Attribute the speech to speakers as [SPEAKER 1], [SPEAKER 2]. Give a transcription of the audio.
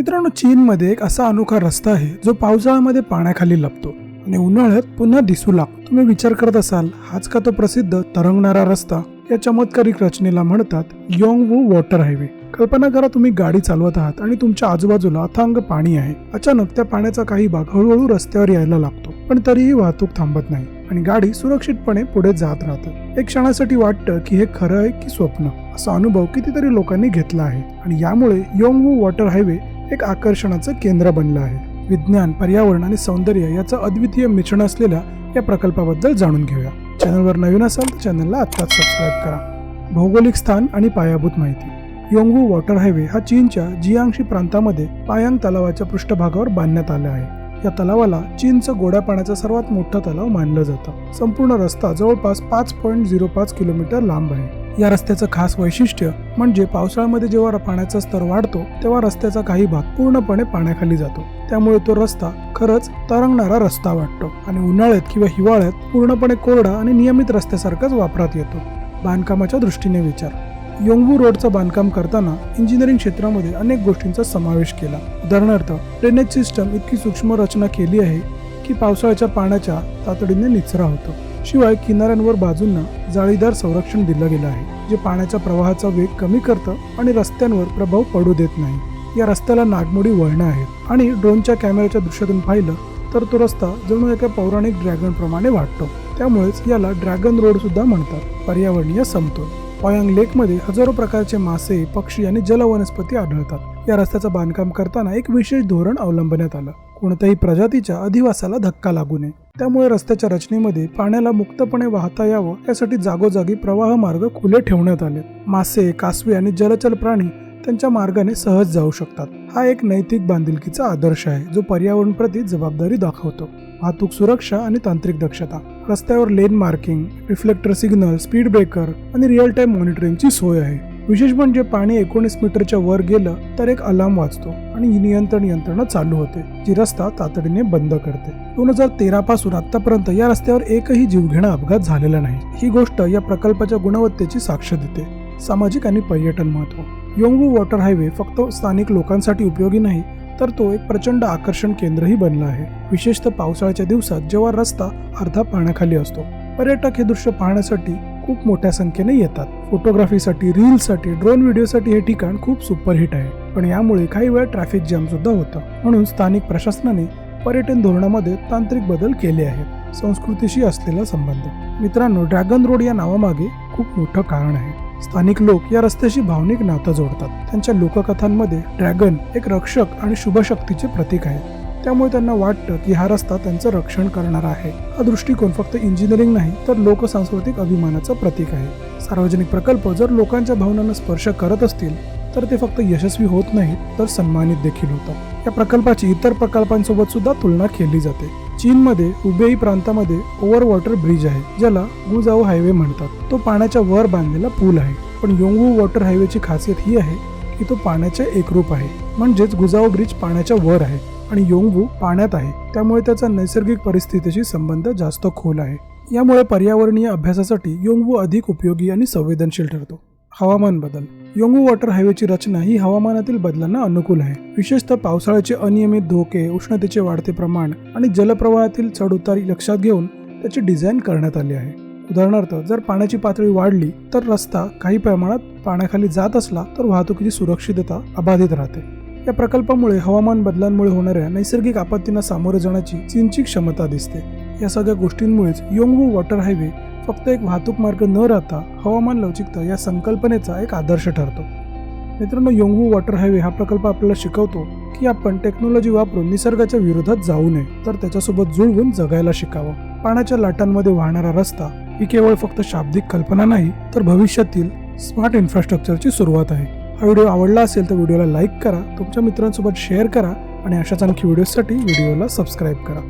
[SPEAKER 1] मित्रांनो चीनमध्ये एक असा अनोखा रस्ता आहे जो पावसाळ्यामध्ये पाण्याखाली लपतो आणि उन्हाळ्यात पुन्हा दिसू लागतो. तुम्ही विचार करत असाल हाच का तो प्रसिद्ध तरंगणारा रस्ता? या चमत्कारिक रचनेला म्हणतात योंग वू वॉटर हायवे. कल्पना करा तुम्ही गाडी चालवत आहात आणि तुमच्या आजूबाजूला अथांग पाणी आहे. अचानक त्या पाण्याचा काही भाग हळूहळू रस्त्यावर यायला लागतो पण तरीही वाहतूक थांबत नाही आणि गाडी सुरक्षितपणे पुढे जात राहते. एक क्षणासाठी वाटतं की हे खरं आहे की स्वप्न असा अनुभव कितीतरी लोकांनी घेतला आहे आणि यामुळे योंगवू वॉटर हायवे एक आकर्षणाचं केंद्र बनलं आहे. विज्ञान पर्यावरण आणि सौंदर्य याचं अद्वितीय मिश्रण असलेल्या या प्रकल्पाबद्दल जाणून घेऊया. चॅनलवर नवीन असाल तर चॅनलला आत्ताच सबस्क्राईब करा. भौगोलिक स्थान आणि पायाभूत माहिती. योंगवू वॉटर हायवे हा चीनच्या जियांगशी प्रांतामध्ये पायांग तलावाच्या पृष्ठभागावर बांधण्यात आला आहे. या तलावाला चीनचं गोड्या पाण्याचा सर्वात मोठा तलाव मानलं जातं. संपूर्ण रस्ता जवळपास पाच पॉईंट झिरो पाच किलोमीटर लांब आहे. या रस्त्याचं खास वैशिष्ट्य म्हणजे पावसाळ्यामध्ये जेव्हा पाण्याचा स्तर वाढतो तेव्हा रस्त्याचा काही भाग पूर्णपणे पाण्याखाली जातो. त्यामुळे तो रस्ता खरंच तरंगणारा रस्ता वाटतो आणि उन्हाळ्यात किंवा हिवाळ्यात पूर्णपणे कोरडा आणि नियमित रस्त्यासारखाच वापरात येतो. बांधकामाच्या दृष्टीने विचार. योंगू रोडचं बांधकाम करताना इंजिनिअरिंग क्षेत्रामध्ये अनेक गोष्टींचा समावेश केला. उदाहरणार्थ ड्रेनेज सिस्टम इतकी सूक्ष्म रचना केली आहे की पावसाळ्याच्या पाण्याच्या तातडीने निचरा होतो. शिवाय किनाऱ्यांवर बाजूंना जाळीदार संरक्षण दिलं गेलं आहे जे पाण्याच्या प्रवाहाचा वेग कमी करतं आणि रस्त्यांवर प्रभाव पडू देत नाही. या रस्त्याला नागमोडी वळणं आहेत आणि ड्रोनच्या कॅमेऱ्याच्या दृश्यातून पाहिलं तर तो रस्ता जणू एका पौराणिक ड्रॅगन प्रमाणे वाटतो त्यामुळेच याला ड्रॅगन रोड सुद्धा म्हणतात. पर्यावरणीय समतोल. पॉयांग लेकमध्ये हजारो प्रकारचे मासे पक्षी आणि जलवनस्पती आढळतात. या रस्त्याचं बांधकाम करताना एक विशेष धोरण अवलंबण्यात आलं. कोणत्याही प्रजातीच्या अधिवासाला धक्का लागू नये. त्यामुळे रस्त्याच्या रचनेमध्ये पाण्याला मुक्तपणे वाहता यावं यासाठी जागोजागी प्रवाह मार्ग खुले ठेवण्यात आले. मासे कासवे आणि जलचर प्राणी त्यांच्या मार्गाने सहज जाऊ शकतात. हा एक नैतिक बांधिलकीचा आदर्श आहे जो पर्यावरण प्रती जबाबदारी दाखवतो. वाहतूक सुरक्षा आणि तांत्रिक दक्षता. रस्त्यावर lane marking reflector signal speed breaker आणि रिअल टाइम मॉनिटरिंगची सोय आहे. विशेष म्हणजे पाणी एकोणीस मीटरच्या वर गेलं तर एक अलार्म वाजतो आणि नियंत्रण यंत्रणा चालू होते जी रस्ता तातडीने बंद करते. दोन हजार तेरा पासून आतापर्यंत या रस्त्यावर एकही जीवघेणा अपघात झालेला नाही. ही गोष्ट या प्रकल्पाच्या गुणवत्तेची साक्ष देते. सामाजिक आणि पर्यटन महत्त्व. योंगू वॉटर हायवे फक्त स्थानिक लोकांसाठी उपयोगी नाही तर तो एक प्रचंड आकर्षण केंद्रही बनला आहे. विशेषतः पावसाळ्याच्या दिवसात जेव्हा रस्ता अर्धा पाण्याखाली असतो. पर्यटक हे दृश्य पाहण्यासाठी खूप मोठ्या संख्येने येतात. फोटोग्राफीसाठी रील्ससाठी ड्रोन व्हिडिओसाठी हे ठिकाण खूप सुपरहिट आहे. पण यामुळे काही वेळ ट्रॅफिक जॅम सुद्धा होतं. म्हणून स्थानिक प्रशासनाने पर्यटन धोरणामध्ये तांत्रिक बदल केले आहेत. संस्कृतीशी असलेला संबंध. मित्रांनो ड्रॅगन रोड या नावामागे खूप मोठं कारण आहे. स्थानिक लोक या रस्त्याशी भावनिक नातं जोडतात. त्यांच्या लोककथांमध्ये ड्रॅगन एक रक्षक आणि शुभशक्तीचे प्रतीक आहे. त्यामुळे त्यांना वाटतं की हा रस्ता त्यांचं रक्षण करणारा आहे. हा दृष्टिकोन फक्त इंजिनिअरिंग नाही तर लोकसांस्कृतिक अभिमानाचं प्रतीक आहे. सार्वजनिक प्रकल्प जर लोकांच्या भावनांना स्पर्श करत असतील तर ते फक्त यशस्वी होत नाहीत तर सन्मानित देखील होतात. या प्रकल्पाची इतर प्रकल्पांसोबत सुद्धा तुलना केली जाते. चीनमध्ये हुबेई प्रांतामध्ये ओव्हर वॉटर ब्रिज आहे ज्याला गुजाओ हायवे म्हणतात. तो पाण्याच्या वर बांधलेला पूल आहे पण योंगू वॉटर हायवेची खासियत ही आहे की तो पाण्याचे एकरूप आहे. म्हणजेच गुजाओ ब्रिज पाण्याच्या वर आहे. आणि योंगवू पाण्यात आहे. त्यामुळे त्याचा नैसर्गिक परिस्थितीशी संबंध जास्त खोल आहे. यामुळे पर्यावरणीय अभ्यासासाठी योंगवू अधिक उपयोगी आणि संवेदनशील ठरतो. हवामान बदल. योंगू वॉटर हायवेची रचना ही हवामानातील बदलांना अनुकूल आहे. विशेषतः पावसाळ्याचे अनियमित धोके उष्णतेचे वाढते प्रमाण आणि जलप्रवाहातील चढउतार लक्षात घेऊन त्याची डिझाईन करण्यात आली आहे. उदाहरणार्थ जर पाण्याची पातळी वाढली तर रस्ता काही प्रमाणात पाण्याखाली जात असला तर वाहतुकीची सुरक्षितता अबाधित राहते. या प्रकल्पामुळे हवामान बदलांमुळे होणाऱ्या नैसर्गिक आपत्तींना सामोरे जाण्याची चीनची क्षमता दिसते. या सगळ्या गोष्टींमुळेच योंगवू वॉटर हायवे फक्त एक वाहतूक मार्ग न राहता हवामान लवचिकता या संकल्पनेचा एक आदर्श ठरतो. मित्रांनो योंगवू वॉटर हायवे हा प्रकल्प आपल्याला शिकवतो की आपण टेक्नॉलॉजी वापरून निसर्गाच्या विरोधात जाऊ नये तर त्याच्यासोबत जुळवून जगायला शिकावं. पाण्याच्या लाटांमध्ये वाहणारा रस्ता ही केवळ फक्त शाब्दिक कल्पना नाही तर भविष्यातील स्मार्ट इन्फ्रास्ट्रक्चरची सुरुवात आहे. हा व्हिडिओ आवडला असेल तर व्हिडिओला लाईक करा तुमच्या मित्रांसोबत शेअर करा आणि अशाच आणखी व्हिडिओसाठी व्हिडिओला सबस्क्राईब करा.